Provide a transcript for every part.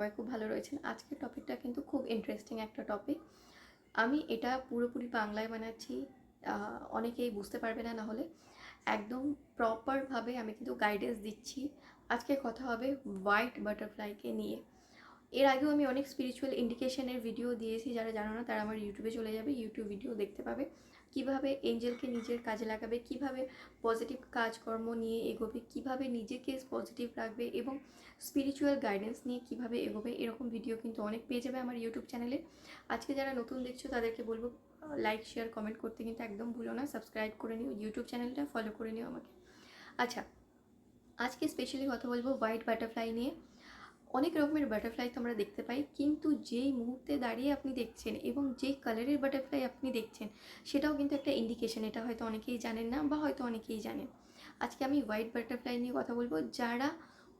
সবাই খুব ভালো রয়েছেন। আজকের টপিকটা কিন্তু খুব ইন্টারেস্টিং একটা টপিক আমি এটা পুরোপুরি বাংলায় বানাচ্ছি অনেকেই বুঝতে পারবে না হলে একদম প্রপারভাবে আমি কিন্তু গাইডেন্স দিচ্ছি। আজকে কথা হবে হোয়াইট বাটারফ্লাইকে নিয়ে। এর আগেও আমি অনেক স্পিরিচুয়াল ইন্ডিকেশনের ভিডিও দিয়েছি। যারা জানো না, তারা আমার ইউটিউবে চলে যাবে ইউটিউব ভিডিও দেখতে পাবে। কীভাবে এঞ্জেলকে নিজের কাজে লাগাবে, কীভাবে পজিটিভ কাজকর্ম নিয়ে এগোবে, কীভাবে নিজেকে পজিটিভ রাখবে এবং স্পিরিচুয়াল গাইডেন্স নিয়ে কীভাবে এগোবে, এরকম ভিডিও কিন্তু অনেক পেয়ে যাবে আমার ইউটিউব চ্যানেলে আজকে যারা নতুন দেখছ তাদেরকে বলব লাইক শেয়ার কমেন্ট করতে কিন্তু একদম ভুলো না সাবস্ক্রাইব করে নিও ইউটিউব চ্যানেলটা ফলো করে নিও আমাকে। আচ্ছা আজকে স্পেশালি কথা বলব হোয়াইট বাটারফ্লাই নিয়ে। অনেক রকমের বাটারফ্লাই তোমরা দেখতে পাই, কিন্তু যেই মুহূর্তে দাঁড়িয়ে আপনি দেখছেন এবং যেই কালারের বাটারফ্লাই আপনি দেখছেন, সেটাও কিন্তু একটা ইন্ডিকেশন এটা হয়তো অনেকেই জানেন না বা হয়তো অনেকেই জানেন। আজকে আমি হোয়াইট বাটারফ্লাই নিয়ে কথা বলব, যারা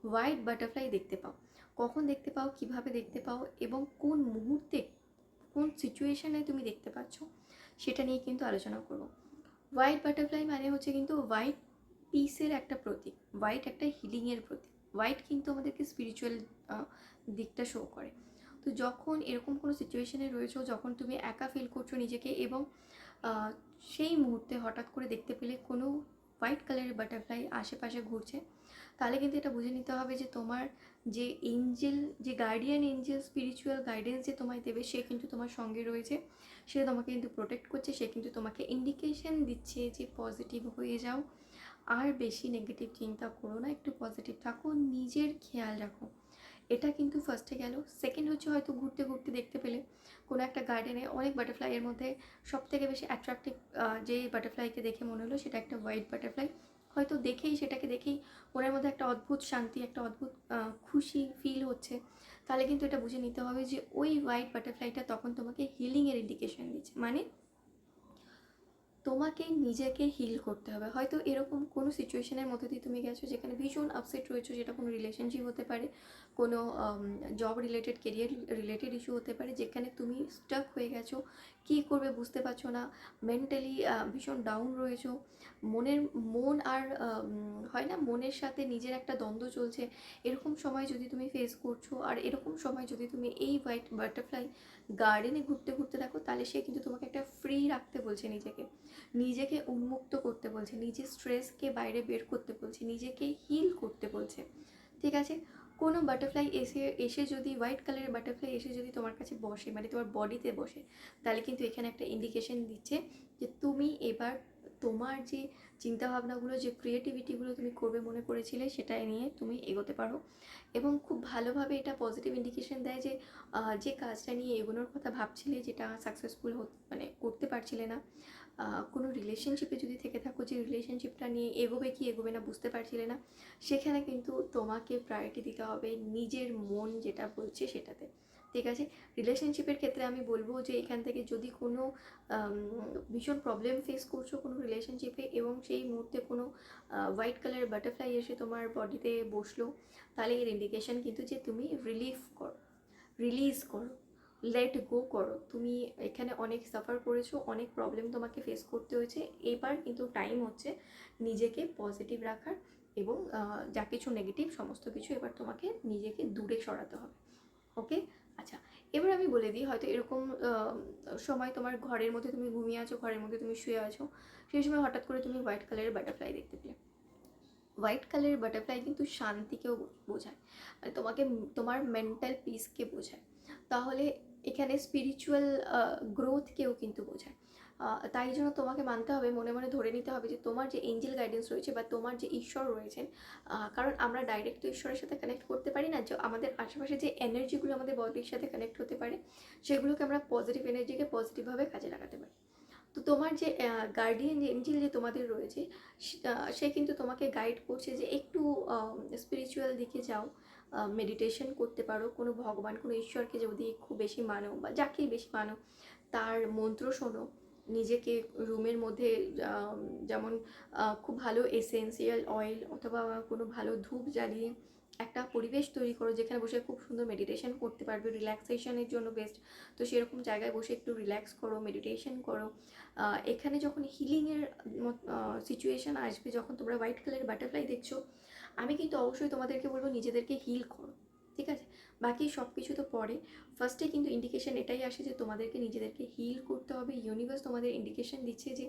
হোয়াইট বাটারফ্লাই দেখতে পাও, কখন দেখতে পাও, কীভাবে দেখতে পাও এবং কোন মুহূর্তে, কোন সিচুয়েশানে তুমি দেখতে পাচ্ছ, সেটা নিয়ে কিন্তু আলোচনা করব। হোয়াইট বাটারফ্লাই মানে হচ্ছে কিন্তু হোয়াইট পিসের একটা প্রতীক হোয়াইট একটা হিলিংয়ের প্রতীক। হোয়াইট কিন্তু আমাদেরকে স্পিরিচুয়াল দিকটা শো করে। তো যখন এরকম কোনো সিচুয়েশনে রয়েছো, যখন তুমি একা ফিল করছ নিজেকে এবং সেই মুহূর্তে হঠাৎ করে দেখতে পেলে কোনো হোয়াইট কালারের বাটারফ্লাই আশেপাশে ঘুরছে, তাহলে কিন্তু এটা বুঝে নিতে হবে যে তোমার যে এঞ্জেল যে গার্ডিয়ান এঞ্জেল স্পিরিচুয়াল গাইডেন্স যে তোমায় দেবে, সে কিন্তু তোমার সঙ্গে রয়েছে। সে তোমাকে কিন্তু প্রোটেক্ট করছে, সে কিন্তু তোমাকে ইন্ডিকেশন দিচ্ছে যে পজিটিভ হয়ে যাও। আর বেশি নেগেটিভ চিন্তা করো না, একটু পজিটিভ থাকো, নিজের খেয়াল রাখো। এটা কিন্তু ফার্স্টে গেল। সেকেন্ড হচ্ছে হয়তো ঘুরতে ঘুরতে দেখতে পেলে, কোনো একটা গার্ডেনে অনেক বাটারফ্লাইয়ের মধ্যে সব থেকে বেশি অ্যাট্রাক্টিভ যে বাটারফ্লাইকে দেখে মনে হলো সেটা একটা হোয়াইট বাটারফ্লাই হয়তো দেখেই, সেটাকে দেখেই মনের মধ্যে একটা অদ্ভুত শান্তি, একটা অদ্ভুত খুশি ফিল হচ্ছে। তাহলে কিন্তু এটা বুঝে নিতে হবে যে ওই হোয়াইট বাটারফ্লাইটা তখন তোমাকে হিলিংয়ের ইন্ডিকেশন দিচ্ছে। মানে তোমাকে নিজেকে হিল করতে হবে। হয়তো এরকম কোনো সিচুয়েশনের মধ্যে দিয়ে তুমি গেছো যেখানে ভীষণ আপসেট রয়েছো যেটা কোনো রিলেশনশিপ হতে পারে, কোনো job related career related issue হতে পারে, যেখানে তুমি স্টাক হয়ে গেছো, কী করবে বুঝতে পারছ না মেন্টালি ভীষণ ডাউন রয়েছো, মনের, মন আর হয় না, মনের সাথে নিজের একটা দ্বন্দ্ব চলছে, এরকম সময় যদি তুমি ফেস করছ, আর এরকম সময় যদি তুমি এই হোয়াইট বাটারফ্লাই গার্ডেনে ঘুরতে ঘুরতে দেখো, তাহলে সে কিন্তু তোমাকে একটা ফ্রি রাখতে বলছে নিজেকে। নিজেকে উন্মুক্ত করতে বলছে, নিজের স্ট্রেসকে বাইরে বের করতে বলছে, নিজেকে হিল করতে বলছে। ঠিক আছে? কোনো বাটারফ্লাই এসে এসে যদি হোয়াইট কালারের বাটারফ্লাই এসে যদি তোমার কাছে বসে মানে তোমার বডিতে বসে, তাহলে কিন্তু এখানে একটা ইন্ডিকেশন দিচ্ছে যে তুমি এবার তোমার যে চিন্তাভাবনাগুলো, যে ক্রিয়েটিভিটিগুলো তুমি করবে মনে করেছিলে সেটাই নিয়ে তুমি এগোতে পারো। এবং খুব ভালোভাবে এটা পজিটিভ ইন্ডিকেশন দেয় যে যে কাজটা নিয়ে এগোনোর কথা ভাবছিলে, যেটা সাকসেসফুল মানে করতে পারছিলে না কোনো রিলেশনশিপে যদি থেকে থাকো, যে রিলেশনশিপটা নিয়ে এগোবে কি এগোবে না বুঝতে পারছিলে না, সেখানে কিন্তু তোমাকে প্রায়োরিটি দিতে হবে নিজের মন যেটা বলছে সেটাতে। ঠিক আছে? রিলেশনশিপের ক্ষেত্রে আমি বলব যে এখান থেকে যদি কোনো ভীষণ প্রবলেম ফেস করছ কোনো রিলেশনশিপে এবং সেই মুহূর্তে কোনো হোয়াইট কালার বাটারফ্লাই এসে তোমার বডিতে বসল, তাহলে এর ইন্ডিকেশন কিন্তু যে তুমি রিলিফ করো রিলিজ করো। লেট গো করো। তুমি এখানে অনেক সাফার করেছ, অনেক প্রবলেম তোমাকে ফেস করতে হয়েছে। এবার কিন্তু টাইম হচ্ছে নিজেকে পজিটিভ রাখার এবং যা কিছু নেগেটিভ সমস্ত কিছু এবার তোমাকে নিজেকে দূরে সরাতে হবে। ওকে আচ্ছা এবার আমি বলে দিই, হয়তো এরকম সময় তোমার ঘরের মধ্যে তুমি ঘুমিয়ে আছো, ঘরের মধ্যে তুমি শুয়ে আছো, সেই সময় হঠাৎ করে তুমি হোয়াইট কালারের বাটারফ্লাই দেখতে পেলে। হোয়াইট কালারের বাটারফ্লাই কিন্তু শান্তিকেও বোঝায়। মানে তোমাকে, তোমার মেন্টাল পিসকে বোঝায়। তাহলে এখানে স্পিরিচুয়াল গ্রোথকেও কিন্তু বোঝায়। তাই জন্য তোমাকে মানতে হবে, মনে মনে ধরে নিতে হবে যে তোমার যে এঞ্জেল গাইডেন্স রয়েছে বা তোমার যে ঈশ্বর রয়েছেন কারণ আমরা ডাইরেক্ট তো ঈশ্বরের সাথে কানেক্ট করতে পারি না, যে আমাদের আশেপাশে যে এনার্জিগুলো আমাদের বডির সাথে কানেক্ট হতে পারে, সেগুলোকে আমরা পজিটিভ এনার্জিকে পজিটিভভাবে কাজে লাগাতে পারি। তো তোমার যে গার্ডিয়ান যে এঞ্জেল যে তোমাদের রয়েছে, সে- কিন্তু তোমাকে গাইড করছে যে একটু স্পিরিচুয়াল দিকে যাও মেডিটেশন করতে পারো। কোনো ভগবান, কোনো ঈশ্বরকে যদি খুব বেশি মানো বা যাকেই বেশি মানো, তার মন্ত্র শোনো। নিজেকে রুমের মধ্যে যেমন খুব ভালো এসেন্সিয়াল অয়েল অথবা কোনো ভালো ধূপ জ্বালিয়ে একটা পরিবেশ তৈরি করো যেখানে বসে খুব সুন্দর মেডিটেশন করতে পারবে রিল্যাক্সেশনের জন্য বেস্ট তো সেরকম জায়গায় বসে একটু রিল্যাক্স করো মেডিটেশন করো। এখানে যখন হিলিংয়ের সিচুয়েশান আসবে, যখন তোমরা হোয়াইট কালারের বাটারফ্লাই দেখছ, আমি কিন্তু অবশ্যই তোমাদেরকে বলব নিজেদেরকে হিল করো, ঠিক আছে? বাকি সব কিছু তো পরে। ফার্স্টে কিন্তু ইন্ডিকেশন এটাই আসে যে তোমাদেরকে নিজেদেরকে হিল করতে হবে। ইউনিভার্স তোমাদের ইন্ডিকেশন দিচ্ছে যে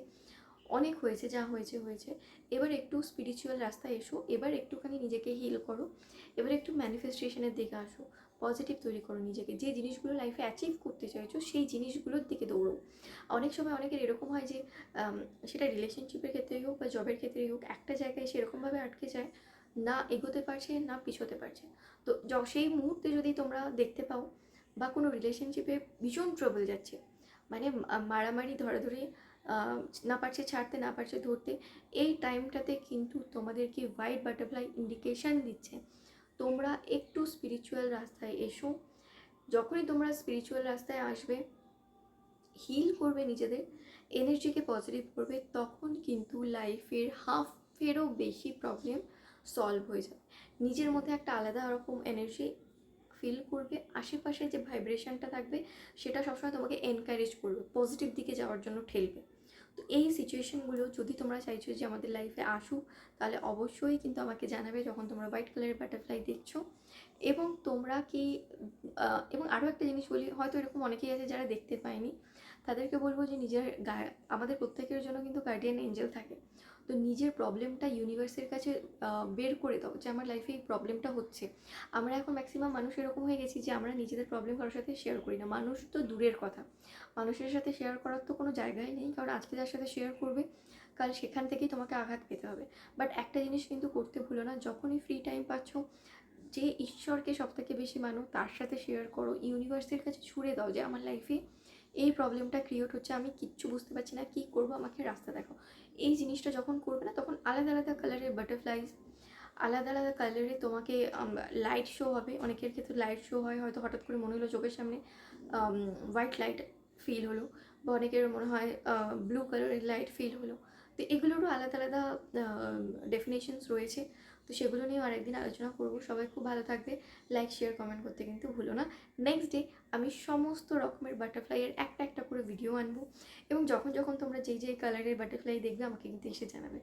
অনেক হয়েছে, যা হয়েছে হয়েছে। এবার একটু স্পিরিচুয়াল রাস্তায় এসো, এবার একটুখানি নিজেকে হিল করো, এবার একটু ম্যানিফেস্টেশনের দিকে আসো পজিটিভ তৈরি করো নিজেকে। যে জিনিসগুলো লাইফে অ্যাচিভ করতে চাইছো, সেই জিনিসগুলোর দিকে দৌড়ো। অনেক সময় অনেকের এরকম হয় যে সেটা রিলেশনশিপের ক্ষেত্রেই হোক বা জবের ক্ষেত্রেই হোক, একটা জায়গায় সেরকমভাবে আটকে যায়, না এগোতে পারছে, না পিছোতে পারছে। তো সেই মুহূর্তে যদি তোমরা দেখতে পাও বা কোনো রিলেশনশিপে ভীষণ ট্রাবল যাচ্ছে মানে মারামারি ধরাধরি না পারছে ছাড়তে, না পারছে ধরতে, এই টাইমটাতে কিন্তু তোমাদেরকে হোয়াইট বাটারফ্লাই ইন্ডিকেশন দিচ্ছে। তোমরা একটু স্পিরিচুয়াল রাস্তায় এসো। যখনই তোমরা স্পিরিচুয়াল রাস্তায় আসবে হিল করবে নিজেদের এনার্জিকে পজিটিভ করবে, তখন কিন্তু লাইফের হাফেরও বেশি প্রবলেম সলভ হয়ে যাবে। নিজের মধ্যে একটা আলাদা রকম এনার্জি ফিল করবে, আশেপাশে যে ভাইব্রেশনটা থাকবে, সেটা সবসময় তোমাকে এনকারেজ করবে পজিটিভ দিকে যাওয়ার জন্য ঠেলবে। তো এই সিচুয়েশনগুলো যদি তোমরা চাইছো যে আমাদের লাইফে আসুক, তাহলে অবশ্যই কিন্তু আমাকে জানাবে যখন তোমরা হোয়াইট কালারের বাটারফ্লাই দেখছ। এবং তোমরা কি এবং আরও একটা জিনিস বলি, হয়তো এরকম অনেকেই আছে যারা দেখতে পায়নি, তাদেরকে বলব যে নিজের আমাদের প্রত্যেকের জন্য কিন্তু গার্ডিয়ান এঞ্জেল থাকে। তো নিজের প্রবলেমটা ইউনিভার্সের কাছে বের করে দাও যে আমার লাইফে এই প্রবলেমটা হচ্ছে। আমরা এখন ম্যাক্সিমাম মানুষ এরকম হয়ে গেছি যে আমরা নিজেদের প্রবলেম কারোর সাথে শেয়ার করি না। মানুষ তো দূরের কথা। মানুষের সাথে শেয়ার করার তো কোনো জায়গাই নেই। কারণ আজকে যার সাথে শেয়ার করবে, কাল সেখান থেকেই তোমাকে আঘাত পেতে হবে। বাট একটা জিনিস কিন্তু করতে ভুলো না, যখনই ফ্রি টাইম পাচ্ছ, যে ঈশ্বরকে সব থেকে বেশি মানো, তার সাথে শেয়ার করো। ইউনিভার্সের কাছে ছুড়ে দাও যে আমার লাইফে এই প্রবলেমটা ক্রিয়েট হচ্ছে, আমি কিচ্ছু বুঝতে পারছি না, কী করব, আমাকে রাস্তা দেখো এই জিনিসটা যখন করবে না, তখন আলাদা আলাদা কালারের বাটারফ্লাইজ আলাদা আলাদা কালারে তোমাকে লাইট শো হবে। অনেকের ক্ষেত্রে লাইট শো হয়, হয়তো হঠাৎ করে মনে হলো চোখের সামনে হোয়াইট লাইট ফিল হলো, বা অনেকের মনে হয় ব্লু কালারের লাইট ফিল হলো। তো এগুলোরও আলাদা আলাদা ডেফিনেশনস রয়েছে। তো সেগুলো নিয়েও আরেকদিন আলোচনা করব। সবাই খুব ভালো থাকবে। লাইক শেয়ার কমেন্ট করতে কিন্তু ভুলো না। নেক্সট ডে আমি সমস্ত রকমের বাটারফ্লাইয়ের একটা একটা করে ভিডিও আনব। এবং যখন যখন তোমরা যেই যেই কালারের বাটারফ্লাই দেখবে, আমাকে কিন্তু এসে জানাবে।